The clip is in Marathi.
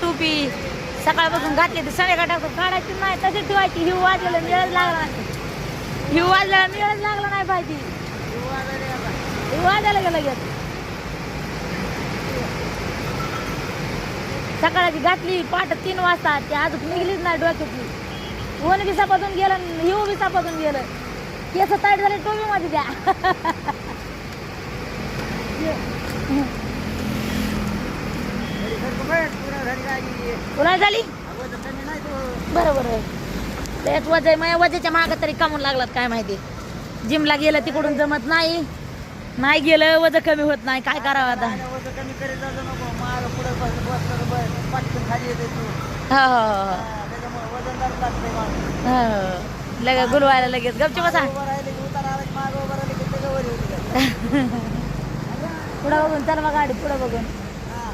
टोपी सकाळपासून घातली तर संध्याकाळ काढायची नाही तशी ठेवायची. हिव वाजलं मिळच लागला हिव वाजलेला मिळच लागला काय ती वाजायला गेला घेत सकाळची घातली पाठ तीन वाजता ती अजून निघलीच नाही डोक्यातली. ऊन बी सापासून गेलं हिव बी सापातून गेलं. केस ताईट झाले टोपी मध्ये द्या. कुणाला झाली? बरं बरं. त्याच वजय माझ्या वजेच्या मागं तरी कामून लागलात काय माहिती. जिमला गेलं तिकडून जमत नाही. नाही गेलं वजन कमी होत नाही. काय करावं आता? तू. हो हो हो. हो लगेच गुलवायला लगेच. गपची बसा. पुढं बघून चल मग गाडी पुढं बघून. हा.